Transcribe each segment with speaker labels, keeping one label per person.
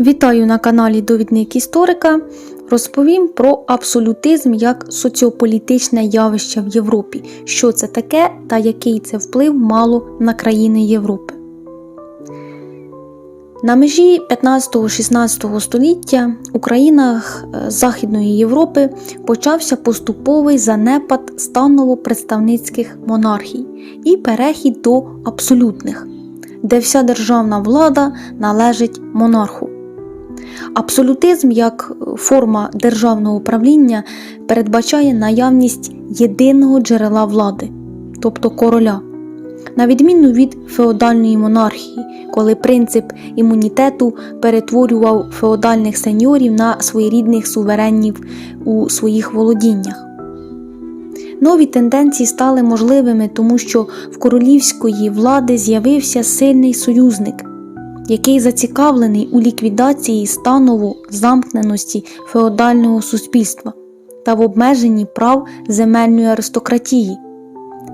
Speaker 1: Вітаю на каналі Довідник історика. Розповім про абсолютизм як соціополітичне явище в Європі, що це таке та який це вплив мало на країни Європи. На межі 15-16 століття у країнах е, Західної Європи почався поступовий занепад станово-представницьких монархій і перехід до абсолютних, де вся державна влада належить монарху. Абсолютизм як форма державного управління передбачає наявність єдиного джерела влади, тобто короля, на відміну від феодальної монархії, коли принцип імунітету перетворював феодальних сеньорів на своєрідних суверенів у своїх володіннях. Нові тенденції стали можливими, тому що в королівської влади з'явився сильний союзник який зацікавлений у ліквідації станову замкненості феодального суспільства та в обмеженні прав земельної аристократії.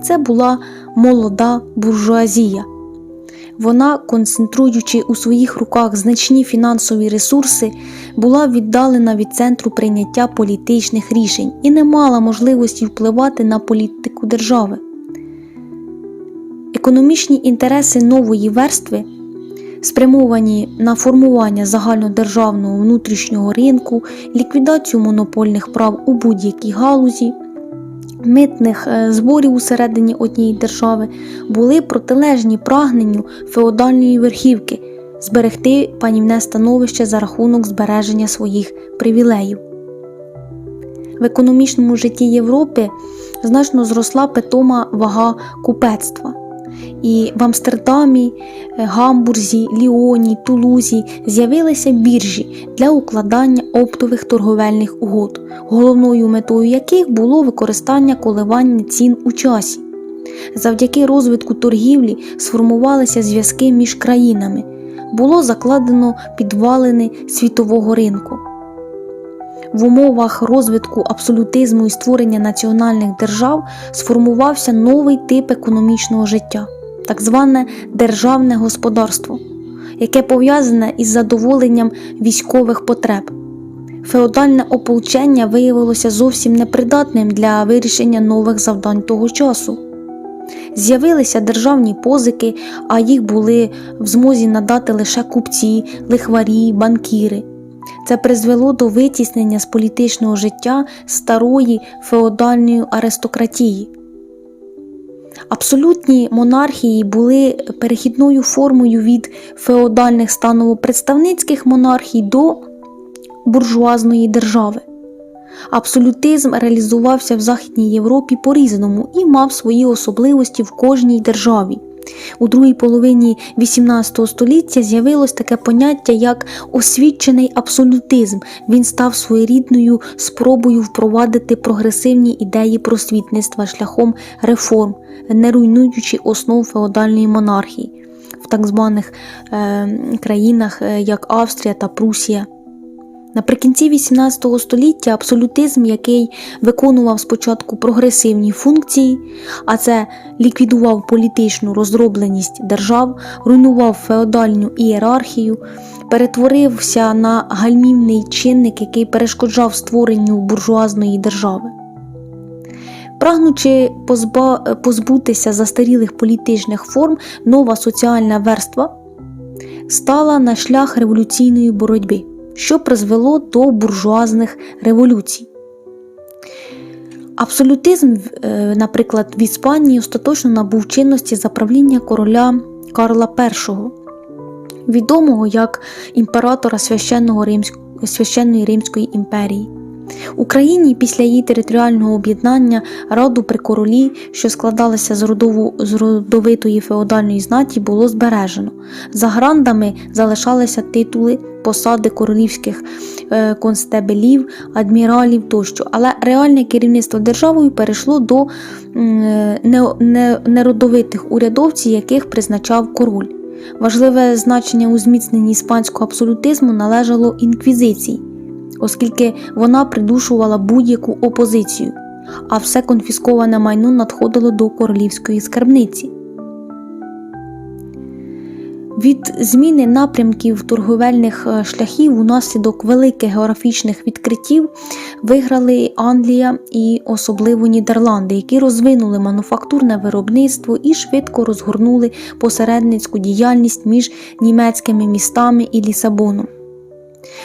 Speaker 1: Це була молода буржуазія. Вона, концентруючи у своїх руках значні фінансові ресурси, була віддалена від центру прийняття політичних рішень і не мала можливості впливати на політику держави. Економічні інтереси нової верстви спрямовані на формування загальнодержавного внутрішнього ринку, ліквідацію монопольних прав у будь-якій галузі, митних е, зборів усередині однієї держави, були протилежні прагненню феодальної верхівки зберегти панівне становище за рахунок збереження своїх привілеїв. В економічному житті Європи значно зросла питома вага купецтва. І в Амстердамі, е, Гамбурзі, Ліоні, Тулузі з'явилися біржі для укладання оптових торговельних угод, головною метою яких було використання коливання цін у часі. Завдяки розвитку торгівлі сформувалися зв'язки між країнами, було закладено підвалини світового ринку. В умовах розвитку абсолютизму і створення національних держав сформувався новий тип економічного життя, так зване державне господарство, яке пов'язане із задоволенням військових потреб. Феодальне ополчення виявилося зовсім непридатним для вирішення нових завдань того часу. З'явилися державні позики, а їх були в змозі надати лише купці, лихварі, банкіри. Це призвело до витіснення з політичного життя старої феодальної аристократії. Абсолютні монархії були перехідною формою від феодальних становопредставницьких монархій до буржуазної держави. Абсолютизм реалізувався в Західній Європі по-різному і мав свої особливості в кожній державі. У другій половині XVIII століття з'явилось таке поняття як освічений абсолютизм. Він став своєрідною спробою впровадити прогресивні ідеї просвітництва шляхом реформ, не руйнуючи основ феодальної монархії в так званих е, країнах, е, як Австрія та Прусія. Наприкінці XVIII століття абсолютизм, який виконував спочатку прогресивні функції, а це ліквідував політичну розробленість держав, руйнував феодальну ієрархію, перетворився на гальмівний чинник, який перешкоджав створенню буржуазної держави. Прагнучи позбутися застарілих політичних форм, нова соціальна верства стала на шлях революційної боротьби що призвело до буржуазних революцій. Абсолютизм, е, наприклад, в Іспанії остаточно набув чинності за правління короля Карла І, відомого як імператора священного Римсь... священної Римської імперії. Україні після її територіального об'єднання раду при королі, що складалася з родову з родовитої феодальної знаті, було збережено. За грандами залишалися титули посади королівських е, констебелів, адміралів тощо, але реальне керівництво державою перейшло до неродовитих урядовців, яких призначав король. Важливе значення у зміцненні іспанського абсолютизму належало інквізиції оскільки вона придушувала будь-яку опозицію, а все конфісковане майно надходило до королівської скарбниці. Від зміни напрямків торговельних е, шляхів унаслідок великих географічних відкриттів виграли Англія і особливо Нідерланди, які розвинули мануфактурне виробництво і швидко розгорнули посередницьку діяльність між німецькими містами і Лісабоном.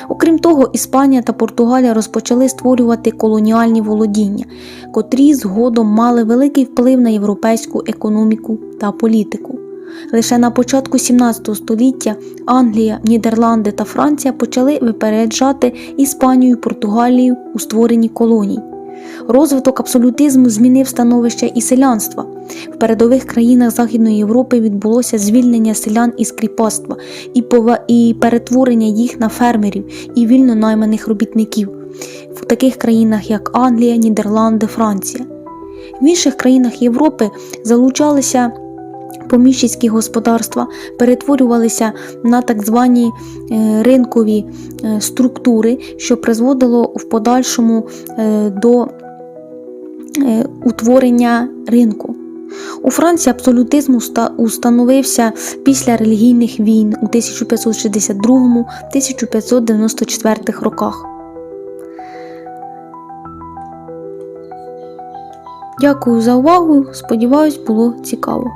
Speaker 1: Окрім того, Іспанія та Португалія розпочали створювати колоніальні володіння, котрі згодом мали великий вплив на європейську економіку та політику. Лише на початку 17 століття Англія, Нідерланди та Франція почали випереджати Іспанію і Португалію у створенні колоній. Розвиток абсолютизму змінив становище і селянства. В передових країнах Західної Європи відбулося звільнення селян із кріпацтва і, і перетворення їх на фермерів і вільно найманих робітників в таких країнах, як Англія, Нідерланди, Франція. В інших країнах Європи залучалися поміщицькі господарства, перетворювалися на так звані е, ринкові е, структури, що призводило в подальшому е, до утворення ринку. У Франції абсолютизм установився після релігійних війн у 1562-1594 роках. Дякую за увагу. Сподіваюсь, було цікаво.